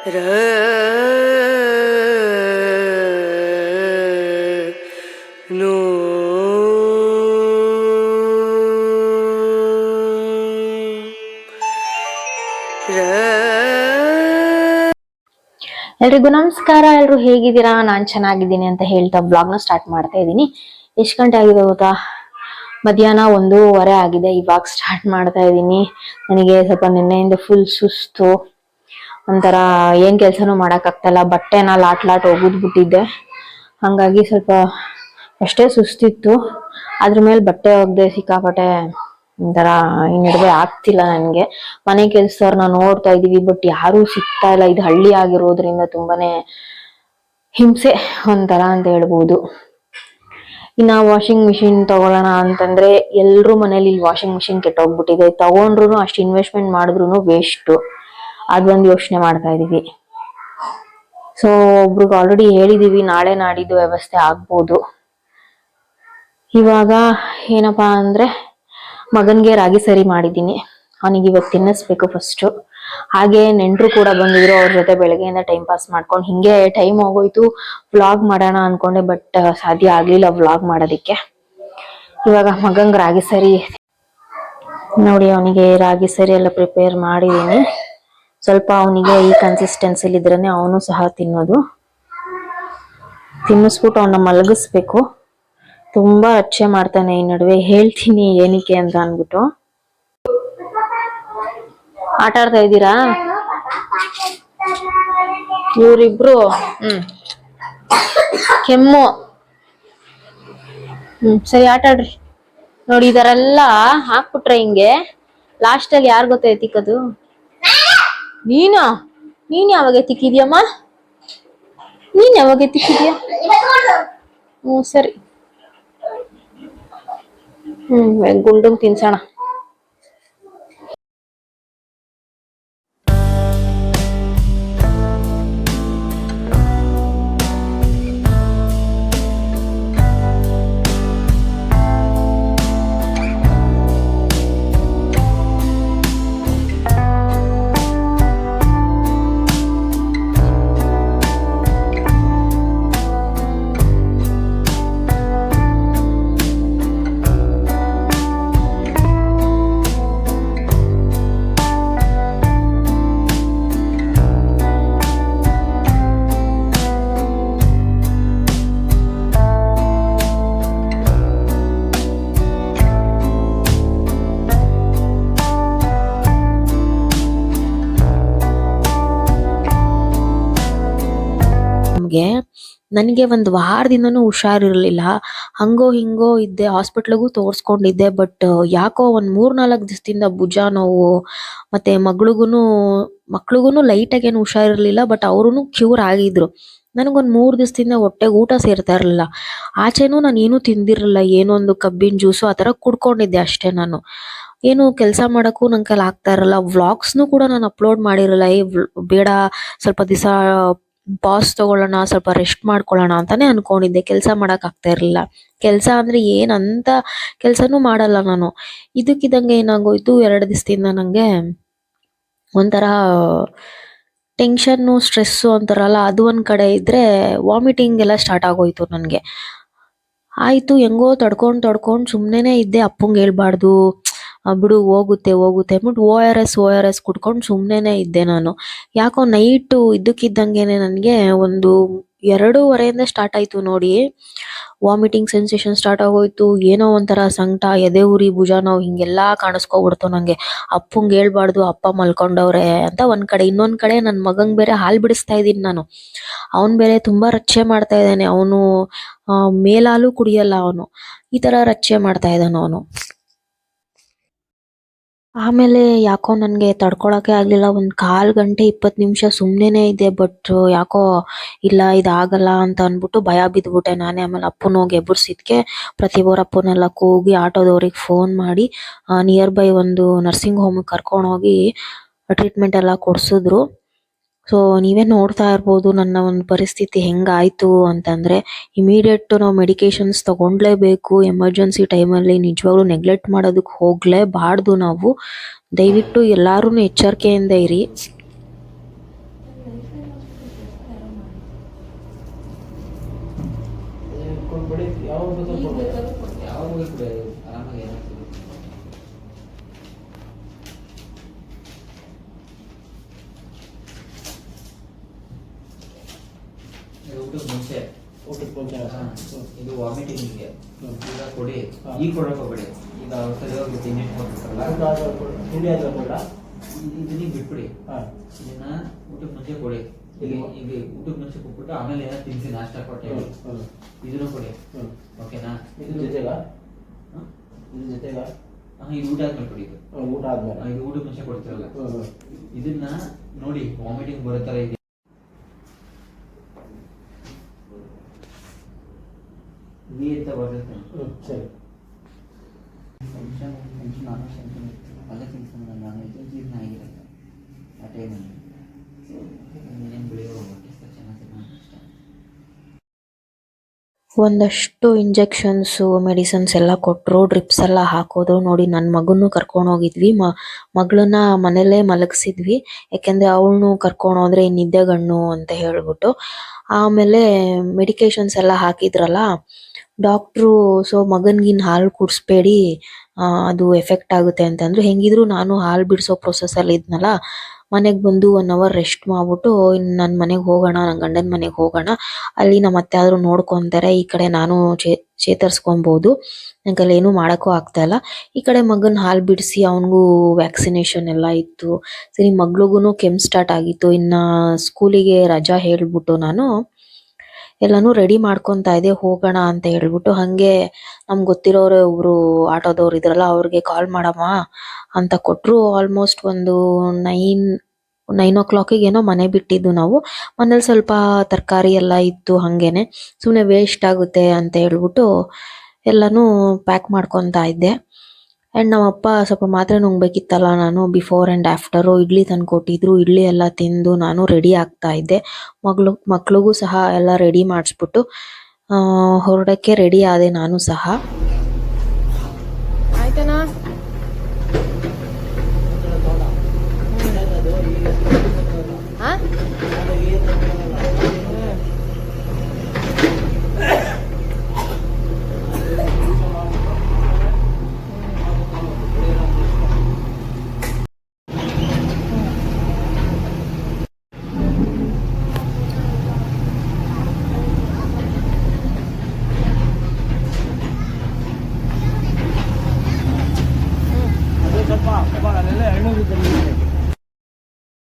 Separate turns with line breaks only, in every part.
No
ಎಲ್ರಿಗೂ ನಮಸ್ಕಾರ ಎಲ್ಲರೂ ಹೇಗಿದ್ದೀರಾ? ನಾನು ಚೆನ್ನಾಗಿದ್ದೀನಿ ಅಂತ ಹೇಳ್ತಾ ಬ್ಲಾಗ್ನ ಸ್ಟಾರ್ಟ್ ಮಾಡ್ತಾ ಇದ್ದೀನಿ. ಎಷ್ಟು ಗಂಟೆ ಆಗಿದೆ ಗೊತ್ತಾ? ಮಧ್ಯಾಹ್ನ ಒಂದೂವರೆ ಆಗಿದೆ, ಇವಾಗ ಸ್ಟಾರ್ಟ್ ಮಾಡ್ತಾ ಇದ್ದೀನಿ. ನನಗೆ ಸ್ವಲ್ಪ ನಿನ್ನೆಯಿಂದ ಫುಲ್ ಸುಸ್ತು. ಒಂಥರ ಏನ್ ಕೆಲ್ಸನೂ ಮಾಡಕ್ ಆಗ್ತಲ್ಲ ಬಟ್ಟೆನ ಲಾಟ್ ಲಾಟ್ ಒಗದ್ಬಿಟ್ಟಿದ್ದೆ ಹಂಗಾಗಿ ಸ್ವಲ್ಪ ಅಷ್ಟೇ ಸುಸ್ತಿತ್ತು. ಅದ್ರ ಮೇಲೆ ಬಟ್ಟೆ ಒಗ್ದೆ ಸಿಕ್ಕಾಪಟ್ಟೆ ಒಂಥರ ಈ ನಡುವೆ ಆಗ್ತಿಲ್ಲ ನನ್ಗೆ. ಮನೆ ಕೆಲ್ಸದವ್ರನ್ನ ನೋಡ್ತಾ ಇದೀವಿ, ಬಟ್ ಯಾರು ಸಿಗ್ತಾ ಇಲ್ಲ. ಇದು ಹಳ್ಳಿ ಆಗಿರೋದ್ರಿಂದ ತುಂಬಾನೇ ಹಿಂಸೆ ಒಂಥರ ಅಂತ ಹೇಳ್ಬೋದು. ಇನ್ನ ವಾಷಿಂಗ್ ಮಿಷಿನ್ ತಗೊಳ್ಳೋಣ ಅಂತಂದ್ರೆ ಎಲ್ರು ಮನೇಲಿ ವಾಷಿಂಗ್ ಮಿಷಿನ್ ಕೆಟ್ಟೋಗ್ಬಿಟ್ಟಿದೆ. ತಗೊಂಡ್ರು ಅಷ್ಟು ಇನ್ವೆಸ್ಟ್ಮೆಂಟ್ ಮಾಡಿದ್ರು ವೇಸ್ಟ್. ಅದೊಂದು ಯೋಚನೆ ಮಾಡ್ತಾ ಇದೀವಿ ಸೊ ಒಬ್ರಿಗೆ ಆಲ್ರೆಡಿ ಹೇಳಿದೀವಿ, ನಾಳೆ ನಾಡಿದ್ದು ವ್ಯವಸ್ಥೆ ಆಗ್ಬೋದು. ಇವಾಗ ಏನಪ್ಪಾ ಅಂದ್ರೆ, ಮಗನ್ಗೆ ರಾಗಿ ಸರಿ ಮಾಡಿದ್ದೀನಿ. ಅವನಿಗೆ ಇವತ್ತು ತಿನ್ನಿಸ್ಬೇಕು ಫಸ್ಟು ಹಾಗೆ ನೆಂಟರು ಕೂಡ ಬಂದಿದ್ರು ಅವ್ರ ಜೊತೆ ಬೆಳಗ್ಗೆಯಿಂದ ಟೈಮ್ ಪಾಸ್ ಮಾಡ್ಕೊಂಡು. ಹಿಂಗೆ ಟೈಮ್ ಹೋಗೋಯ್ತು ವ್ಲಾಗ್ ಮಾಡೋಣ ಅನ್ಕೊಂಡೆ ಬಟ್ ಸಾಧ್ಯ ಆಗ್ಲಿಲ್ಲ ವ್ಲಾಗ್ ಮಾಡೋದಿಕ್ಕೆ. ಇವಾಗ ಮಗಂಗೆ ರಾಗಿ ಸರಿ. ನೋಡಿ, ಅವನಿಗೆ ರಾಗಿ ಸರಿ ಎಲ್ಲ ಪ್ರಿಪೇರ್ ಮಾಡಿದೀನಿ. ಸ್ವಲ್ಪ ಅವನಿಗೆ ಈ ಕನ್ಸಿಸ್ಟೆನ್ಸಿಲಿ ಇದ್ರೇನೆ ಅವನು ಸಹ ತಿನ್ನೋದು. ತಿನ್ನಿಸ್ಬಿಟ್ಟು ಅವನ್ನ ಮಲಗಿಸ್ಬೇಕು. ತುಂಬಾ ಅಚ್ಚೆ ಮಾಡ್ತಾನೆ ಈ ನಡುವೆ. ಹೇಳ್ತೀನಿ ಏನಕ್ಕೆ ಅಂತ ಅಂದ್ಬಿಟ್ಟು. ಆಟ ಆಡ್ತಾ ಇದ್ದೀರಾ? ಇವರಿಬ್ರು, ಹ್ಮ್. ಕೆಮ್ಮು. ಹ್ಮ್, ಸರಿ, ಆಟ ಆಡ್ರಿ. ನೋಡಿ ಇದರೆಲ್ಲ ಹಾಕ್ಬಿಟ್ರೆ ಹಿಂಗೆ. ಲಾಸ್ಟ್ ಅಲ್ಲಿ ಯಾರು ಗೊತ್ತಾ ಎತ್ತಿಕ್ಕದು ನೀನಾ? ನೀನ್ ಯಾವಾಗ ಎತ್ತಿಕ್ಕಿದ್ಯಮ್ಮ ನೀನ್ ಯಾವಾಗ ಎತ್ತಿಕ್ಕಿದ್ಯಾ? ಹ್ಮ್ ಸರಿ. ಹ್ಮ್ ಗುಂಡು ತಿನ್ಸೋಣ. ನನಗೆ ಒಂದು ವಾರದಿಂದನೂ ಹುಷಾರಿರಲಿಲ್ಲ. ಹಂಗೋ ಹಿಂಗೋ ಇದ್ದೆ, ಹಾಸ್ಪಿಟ್ಲಿಗೂ ತೋರಿಸ್ಕೊಂಡಿದ್ದೆ, ಬಟ್, ಯಾಕೋ ಒಂದು ಮೂರ್ ನಾಲ್ಕು ದಿವಸದಿಂದ ಭುಜ ನೋವು, ಮತ್ತೆ ಮಗಳಿಗೂ ಮಕ್ಳಿಗೂ ಲೈಟಾಗೇನು ಹುಷಾರಿರಲಿಲ್ಲ, ಬಟ್ ಅವ್ರೂ ಕ್ಯೂರ್ ಆಗಿದ್ರು. ನನಗೊಂದು ಮೂರು ದಿವಸದಿಂದ ಹೊಟ್ಟೆಗೆ ಊಟ ಸೇರ್ತಾ ಇರಲಿಲ್ಲ. ಆಚೆನೂ ನಾನು ಏನು ತಿಂದಿರಲಿಲ್ಲ, ಏನೋ ಒಂದು ಕಬ್ಬಿನ ಜ್ಯೂಸು ಆತರ ಕುಡ್ಕೊಂಡಿದ್ದೆ ಅಷ್ಟೇ ನಾನು. ಏನು ಕೆಲಸ ಮಾಡೋಕ್ಕೂ ನನ್ನ ಕೈಲಿ ಆಗ್ತಾ ಇರಲ್ಲ. ವ್ಲಾಗ್ಸ್ನು ಕೂಡ ನಾನು ಅಪ್ಲೋಡ್ ಮಾಡಿರಲ್ಲ, ಏ ಬೇಡ, ಸ್ವಲ್ಪ ದಿವಸ ಪಾಸ್ ತಗೊಳ್ಳೋಣ, ಸ್ವಲ್ಪ ರೆಸ್ಟ್ ಮಾಡ್ಕೊಳ್ಳೋಣ ಅಂತಾನೆ ಅನ್ಕೊಂಡಿದ್ದೆ. ಕೆಲಸ ಮಾಡಕ್ ಆಗ್ತಾ ಇರ್ಲಿಲ್ಲ. ಕೆಲಸ ಅಂದ್ರೆ ಏನಂತ ಕೆಲಸನೂ ಮಾಡಲ್ಲ ನಾನು. ಇದಕ್ಕಿದಂಗೆ ಏನಾಗೋಯ್ತು, ಎರಡು ದಿವಸದಿಂದ ನಂಗೆ ಒಂಥರ ಟೆನ್ಷನ್ನು ಸ್ಟ್ರೆಸ್ಸು ಅಂತಾರಲ್ಲ ಅದು ಒಂದು ಕಡೆ ಇದ್ದರೆ ವಾಮಿಟಿಂಗ್ ಎಲ್ಲ ಸ್ಟಾರ್ಟ್ ಆಗೋಯ್ತು ನನಗೆ. ಆಯಿತು, ಹೆಂಗೋ ತಡ್ಕೊಂಡು ತಡ್ಕೊಂಡು ಸುಮ್ಮನೆ ಇದ್ದೆ. ಅಪ್ಪಂಗೆ ಹೇಳ್ಬಾರ್ದು. ಬಿಡು ಹೋಗುತ್ತೆ ಹೋಗುತ್ತೆ ಅಂದ್ಬಿಟ್ಟು O R S, O R S ಕುಡ್ಕೊಂಡು ಸುಮ್ಮನೆ ಇದ್ದೆ ನಾನು. ಯಾಕೋ ನೈಟು ಇದ್ದಕ್ಕಿದ್ದಂಗೆನೆ ನನಗೆ ಒಂದು ಎರಡೂವರೆಯಿಂದ ಸ್ಟಾರ್ಟ್ ಆಯಿತು ನೋಡಿ. ವಾಮಿಟಿಂಗ್ ಸೆನ್ಸೇಷನ್ ಸ್ಟಾರ್ಟ್ ಆಗೋಯ್ತು. ಏನೋ ಒಂಥರ ಸಂಕಟ, ಎದೆ ಉರಿ, ಭುಜ ನಾವು, ಹಿಂಗೆಲ್ಲ ಕಾಣಿಸ್ಕೊಬಿಡ್ತು ನನಗೆ ಅಪ್ಪಂಗೆ ಹೇಳ್ಬಾರ್ದು, ಅಪ್ಪ ಮಲ್ಕೊಂಡವ್ರೆ ಅಂತ ಒಂದು ಕಡೆ, ಇನ್ನೊಂದು ಕಡೆ ನನ್ನ ಮಗಂಗೆ ಬೇರೆ ಹಾಲ್ ಬಿಡಿಸ್ತಾ ಇದ್ದೀನಿ ನಾನು. ಅವನ್ ಬೇರೆ ತುಂಬಾ ರಕ್ಷೆ ಮಾಡ್ತಾ ಇದ್ದಾನೆ. ಅವನು ಮೇಲಾಲು ಕುಡಿಯಲ್ಲ ಅವನು. ಈ ತರ ರಕ್ಷೆ ಮಾಡ್ತಾ ಇದ್ದಾನೆ ಅವನು. ಆಮೇಲೆ ಯಾಕೋ ನನಗೆ ತಡ್ಕೊಳಕ್ಕೆ ಆಗ್ಲಿಲ್ಲ. ಒಂದು ಕಾಲು ಗಂಟೆ ಇಪ್ಪತ್ತು ನಿಮಿಷ ಸುಮ್ಮನೆ ಇದ್ದೆ ಬಟ್ ಯಾಕೋ ಇಲ್ಲ, ಇದಾಗಲ್ಲ ಅಂತ ಅಂದ್ಬಿಟ್ಟು ಭಯ ಬಿದ್ಬಿಟ್ಟೆ ನಾನೇ. ಆಮೇಲೆ ಅಪ್ಪನ ಹೋಗಿ ಎಬ್ಬರ್ಸಿದ್ಕೆ ಅಪ್ಪನೆಲ್ಲ ಕೂಗಿ ಆಟೋದವ್ರಿಗೆ ಫೋನ್ ಮಾಡಿ ನಿಯರ್ ಬೈ ಒಂದು ನರ್ಸಿಂಗ್ ಹೋಮ್ ಕರ್ಕೊಂಡ್ ಹೋಗಿ ಟ್ರೀಟ್ಮೆಂಟ್ ಎಲ್ಲ ಕೊಡ್ಸಿದ್ರು. ಸೊ ನೀವೇ ನೋಡ್ತಾ ಇರ್ಬೋದು ನನ್ನ ಒಂದು ಪರಿಸ್ಥಿತಿ ಹೆಂಗಾಯಿತು ಅಂತಂದ್ರೆ ಇಮಿಡಿಯೇಟ್ ನಾವು ಮೆಡಿಕೇಶನ್ಸ್ ತೊಗೊಂಡ್ಲೇಬೇಕು ಎಮರ್ಜೆನ್ಸಿ ಟೈಮಲ್ಲಿ ನಿಜವಾಗ್ಲೂ ನೆಗ್ಲೆಕ್ಟ್ ಮಾಡೋದಕ್ಕೆ ಹೋಗಲೇಬಾರ್ದು ನಾವು. ದಯವಿಟ್ಟು ಎಲ್ಲರೂ ಎಚ್ಚರಿಕೆಯಿಂದ ಇರಿ.
ಯಾವ ಇದು ವಾಮಿಟಿಂಗಿಗೆ
ಹ್ಮ್.
ಈಗ ಕೊಡಿ. ಈಗ ಕೊಡಕ್ಕೆ ಹೋಗ್ಬೇಡಿ. ಈಗ ಸರಿ ಹೋಗಿ ಇಂಜೆಕ್ಷನ್ ಕೊಡ್ತಾರಲ್ಲ
ಊಟ ಆದ್ಮೇಲೆ ಕೊಡು. ತಿಂಡಿ?
ಇದನ್ನ ಬಿಟ್ಬಿಡಿ. ಇದನ್ನ ಊಟಕ್ಕೆ ಮುಂಚೆ ಕೊಡಿ. ಈಗ? ಈಗ ಊಟಕ್ಕೆ ಮುಂಚೆ ಕೊಟ್ಬಿಟ್ಟು ಆಮೇಲೆ ಏನಾದ್ರು ತಿನ್ಸಿ ನಾಷ್ಟ ಕೊಟ್ಟೆ. ಇದನ್ನು ಕೊಡಿ. ಓಕೆನಾ?
ಇದ್ರ ಜೊತೆಗ? ಇದ್ರ ಜೊತೆಗಾ?
ಹಾ, ಇದು ಊಟ ಆದ್ಮೇಲೆ ಕೊಡಿ ಇದು
ಊಟ ಆದ್ಮೇಲೆ.
ಇದು ಊಟಕ್ಕೆ ಮುಂಚೆ ಕೊಡ್ತೀರಲ್ಲ. ಇದನ್ನ ನೋಡಿ ವಾಮಿಟಿಂಗ್ ಬರೋ ಥರ ಇದೆ. 見えたわけで。
ಒಂದಷ್ಟು ಇಂಜೆಕ್ಷನ್ಸ್, ಮೆಡಿಸನ್ಸ್ ಎಲ್ಲ ಕೊಟ್ಟರು ಡ್ರಿಪ್ಸ್ ಎಲ್ಲ ಹಾಕೋದು ನೋಡಿ ನನ್ನ ಮಗನ್ನು ಕರ್ಕೊಂಡು ಹೋಗಿದ್ವಿ. ಮ, ಮಗಳನ್ನ ಮನೇಲೇ ಮಲಗಿಸಿದ್ವಿ. ಯಾಕೆಂದ್ರೆ ಅವಳನ್ನು ಕರ್ಕೊಂಡು ಹೋದ್ರೆ ನಿದ್ದೆಗಣ್ಣು ಅಂತ ಹೇಳ್ಬಿಟ್ಟು. ಆಮೇಲೆ ಮೆಡಿಕೇಶನ್ಸ್ ಎಲ್ಲ ಹಾಕಿದ್ರಲ್ಲ, ಡಾಕ್ಟ್ರು, ಸೊ, ಮಗನ್ಗಿನ್ ಹಾಲು ಕುಡಿಸ್ಬೇಡಿ ಅದು ಎಫೆಕ್ಟ್ ಆಗುತ್ತೆ ಅಂತಂದ್ರು. ಹೆಂಗಿದ್ರು ನಾನು ಹಾಲು ಬಿಡಿಸೋ ಪ್ರೊಸೆಸ್ಸಲ್ಲಿ ಇದ್ನಲ್ಲ ಮನೆಗೆ ಬಂದು ಒನ್ ಅವರ್ ರೆಸ್ಟ್ ಮಾಡ್ಬಿಟ್ಟು ಇನ್ನು ನನ್ನ ಮನೆಗೆ ಹೋಗೋಣ ನನ್ನ ಗಂಡನ ಮನೆಗೆ ಹೋಗೋಣ. ಅಲ್ಲಿ ನಮ್ಮ ಅತ್ತೆ ಆದರೂ ನೋಡ್ಕೊಂತಾರೆ, ಈ ಕಡೆ ನಾನು ಚೇ, ಚೇತರಿಸ್ಕೊಬೋದು. ಅಲ್ಲಿ ಏನೂ ಮಾಡೋಕ್ಕೂ ಆಗ್ತಾ ಇಲ್ಲ. ಈ ಕಡೆ ಮಗನ ಹಾಲು ಬಿಡಿಸಿ ಅವನಿಗೂ ವ್ಯಾಕ್ಸಿನೇಷನ್ ಎಲ್ಲ ಇತ್ತು. ಸರಿ ಮಗಳಿಗೂ ಕೆಮ್ಮು ಸ್ಟಾರ್ಟ್ ಆಗಿತ್ತು. ಇನ್ನು ಸ್ಕೂಲಿಗೆ ರಜಾ ಹೇಳ್ಬಿಟ್ಟು ನಾನು ಎಲ್ಲಾನು ರೆಡಿ ಮಾಡ್ಕೊಂತಾ ಇದ್ದೆ ಹೋಗೋಣ ಅಂತ ಹೇಳ್ಬಿಟ್ಟು ಹಂಗೆ ನಮ್ಗ್ ಗೊತ್ತಿರೋರು ಒಬ್ರು ಆಟೋದವ್ರು ಇದ್ರಲ್ಲ, ಅವ್ರಿಗೆ ಕಾಲ್ ಮಾಡಮ್ಮ ಅಂತ ಕೊಟ್ರು. ಆಲ್ಮೋಸ್ಟ್ ಒಂದು ನೈನ್ ನೈನ್ ಓ ಕ್ಲಾಕಿಗೆ ಏನೋ ಮನೆ ಬಿಟ್ಟಿದ್ದು ನಾವು. ಮನೇಲಿ ಸ್ವಲ್ಪ ತರಕಾರಿ ಎಲ್ಲ ಇತ್ತು ಹಾಗೇನೆ. ಸುಮ್ಮನೆ ವೇಸ್ಟ್ ಆಗುತ್ತೆ ಅಂತ ಹೇಳ್ಬಿಟ್ಟು ಎಲ್ಲಾನು ಪ್ಯಾಕ್ ಮಾಡ್ಕೊತಾ ಇದ್ದೆ. ಆ್ಯಂಡ್ ನಮ್ಮಪ್ಪ ಸ್ವಲ್ಪ ಮಾತ್ರೆ ನುಂಗ್ಬೇಕಿತ್ತಲ್ಲ, ನಾನು ಬಿಫೋರ್ ಆ್ಯಂಡ್ ಆಫ್ಟರು ಇಡ್ಲಿ ತಂದು ಕೊಟ್ಟಿದ್ರು, ಇಡ್ಲಿ ಎಲ್ಲ ತಿಂದು ನಾನು ರೆಡಿ ಆಗ್ತಾ ಇದ್ದೆ. ಮಗಳು, ಮಕ್ಳಿಗೂ ಸಹ ಎಲ್ಲ ರೆಡಿ ಮಾಡಿಸ್ಬಿಟ್ಟು ಹೊರಡಕ್ಕೆ ರೆಡಿ ಆದೆ ನಾನು ಸಹ.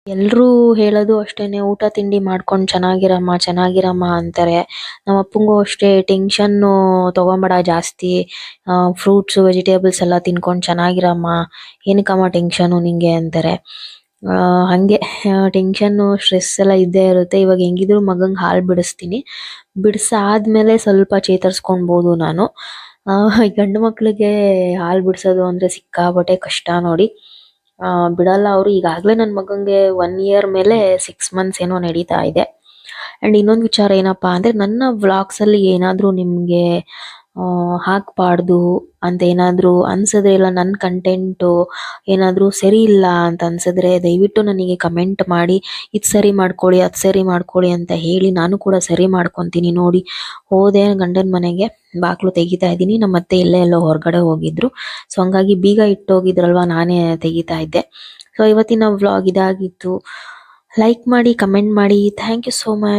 ಎಲ್ರೂ ಹೇಳೋದು ಅಷ್ಟೇನೆ, ಊಟ ತಿಂಡಿ ಮಾಡ್ಕೊಂಡು ಚೆನ್ನಾಗಿರಮ್ಮ ಚೆನ್ನಾಗಿರಮ್ಮ ಅಂತಾರೆ. ನಮ್ಮ ಅಪ್ಪಂಗೂ ಅಷ್ಟೇ ಟೆನ್ಷನ್ನು ತಗೊಂಬೇಡ ಜಾಸ್ತಿ. ಫ್ರೂಟ್ಸ್ ವೆಜಿಟೇಬಲ್ಸ್ ಎಲ್ಲ ತಿನ್ಕೊಂಡು ಚೆನ್ನಾಗಿರಮ್ಮ. ಏನಕ್ಕಮ್ಮ ಟೆನ್ಷನು ನಿಂಗೆ ಅಂತಾರೆ. ಹಂಗೆ ಟೆನ್ಷನ್ನು ಸ್ಟ್ರೆಸ್ ಎಲ್ಲ ಇದ್ದೇ ಇರುತ್ತೆ. ಇವಾಗ ಹೆಂಗಿದ್ರು ಮಗಂಗೆ ಹಾಲು ಬಿಡಿಸ್ತೀನಿ. ಬಿಡಿಸಾದ್ಮೇಲೆ ಸ್ವಲ್ಪ ಚೇತರಿಸ್ಕೊಳ್ಬೋದು ನಾನು. ಆ, ಈ ಗಂಡು ಮಕ್ಕಳಿಗೆ ಹಾಲು ಬಿಡಿಸೋದು ಅಂದ್ರೆ ಸಿಕ್ಕಾಪಟ್ಟೆ ಕಷ್ಟ ನೋಡಿ. ಆ, ಬಿಡಲ್ಲ ಅವರು. ಈಗಾಗಲೇ ನನ್ನ ಮಗನಿಗೆ ಒನ್ ಇಯರ್ ಮೇಲೆ ಸಿಕ್ಸ್ ಮಂತ್ಸ್ ಏನೋ ನಡೀತಾ ಇದೆ. ಅಂಡ್ ಇನ್ನೊಂದು ವಿಚಾರ ಏನಪ್ಪಾ ಅಂದ್ರೆ ನನ್ನ ವ್ಲಾಗ್ಸಲ್ಲಿ ಏನಾದರೂ ನಿಮಗೆ ಹಾಕಬಾರ್ದು ಅಂತ ಏನಾದರೂ ಅನ್ಸಿದ್ರೆ ಇಲ್ಲ ನನ್ನ ಕಂಟೆಂಟು ಏನಾದರೂ ಸರಿ ಇಲ್ಲ ಅಂತ ಅನ್ಸಿದ್ರೆ ದಯವಿಟ್ಟು ನನಗೆ ಕಮೆಂಟ್ ಮಾಡಿ, ಇದು ಸರಿ ಮಾಡ್ಕೊಳ್ಳಿ ಅದು ಸರಿ ಮಾಡ್ಕೊಳ್ಳಿ ಅಂತ ಹೇಳಿ ನಾನು ಕೂಡ ಸರಿ ಮಾಡ್ಕೊತೀನಿ ನೋಡಿ. ಹೋದೆ ಗಂಡನ ಮನೆಗೆ ಬಾಗಿಲು ತೆಗಿತಾ ಇದ್ದೀನಿ ನಮ್ಮ ಅತ್ತೆ ಇಲ್ಲೇ ಎಲ್ಲೋ ಹೊರಗಡೆ ಹೋಗಿದ್ರು. ಸೊ ಹಂಗಾಗಿ ಬೀಗ ಇಟ್ಟೋಗಿದ್ರಲ್ವಾ ನಾನೇ ತೆಗಿತಾ ಇದ್ದೆ. ಸೊ ಇವತ್ತಿನ ವ್ಲಾಗ್ ಇದಾಗಿತ್ತು. ಲೈಕ್ ಮಾಡಿ ಕಮೆಂಟ್ ಮಾಡಿ ಥ್ಯಾಂಕ್ ಯು ಸೋ ಮಚ್